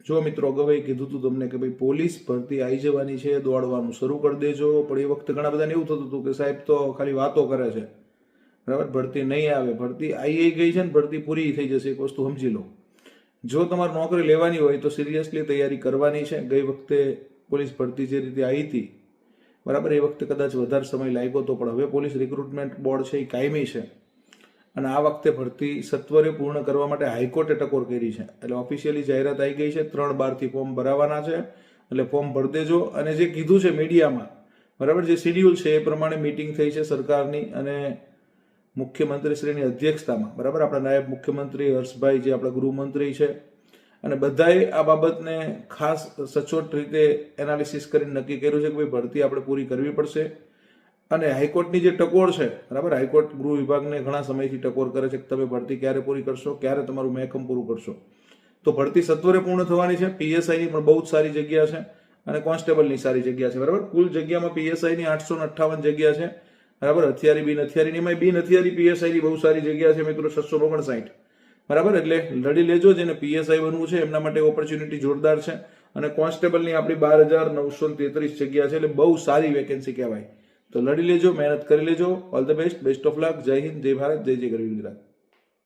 જો મિત્રો અગાઉ કીધું હતું તમને કે ભાઈ પોલીસ ભરતી આવી જવાની છે, દોડવાનું શરૂ કરી દેજો. પણ એ વખતે ઘણા બધાને એવું થતું હતું કે સાહેબ તો ખાલી વાતો કરે છે. બરાબર? ભરતી નહીં આવે. ભરતી આવી ગઈ છે ને ભરતી પૂરી થઈ જશે, એક વસ્તુ સમજી લો. જો તમારે નોકરી લેવાની હોય તો સિરિયસલી તૈયારી કરવાની છે. ગઈ વખતે પોલીસ ભરતી જે રીતે આવી હતી, બરાબર? એ વખતે કદાચ વધારે સમય લાગ્યો હતો પણ હવે પોલીસ રિક્રુટમેન્ટ બોર્ડ છે, એ કાયમી છે. અને આ વખતે ભરતી સત્વરે પૂર્ણ કરવા માટે હાઈકોર્ટે ટકોર કરી છે. એટલે ઓફિશિયલી જાહેરાત આવી ગઈ છે, ત્રણ બારથી ફોર્મ ભરાવાના છે. એટલે ફોર્મ ભરી દેજો. અને જે કીધું છે મીડિયામાં, બરાબર, જે શિડ્યુલ છે એ પ્રમાણે મિટિંગ થઈ છે સરકારની અને મુખ્યમંત્રીશ્રીની અધ્યક્ષતામાં. બરાબર, આપણા નાયબ મુખ્યમંત્રી હર્ષભાઈ જે આપણા ગૃહમંત્રી છે. અને બધાએ આ બાબતને ખાસ સચોટ રીતે એનાલિસિસ કરીને નક્કી કર્યું છે કે ભાઈ ભરતી આપણે પૂરી કરવી પડશે. અને હાઈકોર્ટની જે ટકોર છે, બરાબર, હાઈકોર્ટ ગૃહ વિભાગને ઘણા સમયથી ટકોર કરે છે કે તમે ભરતી ક્યારે પૂરી કરશો, ક્યારે તમારું મહેકમ પૂરું કરશો. તો ભરતી સત્વરે પૂર્ણ થવાની છે, પીએસઆઈની પણ બહુ જ સારી જગ્યા છે અને કોન્સ્ટેબલની સારી જગ્યા છે, બરાબર. કુલ જગ્યામાં પીએસઆઈની આઠસો અઠ્ઠાવન જગ્યા છે, બરાબર. હથિયારી બિન હથિયારીની એમાં બિન હથિયારી પીએસઆઈની બહુ સારી જગ્યા છે, મિત્રો, છસો ઓગણસાઠ. બરાબર, એટલે લડી લેજો જેને પીએસઆઈ બનવું છે, એમના માટે ઓપોર્ચ્યુનિટી જોરદાર છે અને કોન્સ્ટેબલની આપણી બાર હજાર નવસો તેત્રીસ જગ્યા છે, એટલે બહુ સારી વેકેન્સી કહેવાય. તો લડી લેજો, મહેનત કરી લેજો. All the best best of luck જય હિન્દ, જય ભારત, જય જય ગરવી ગુજરાત.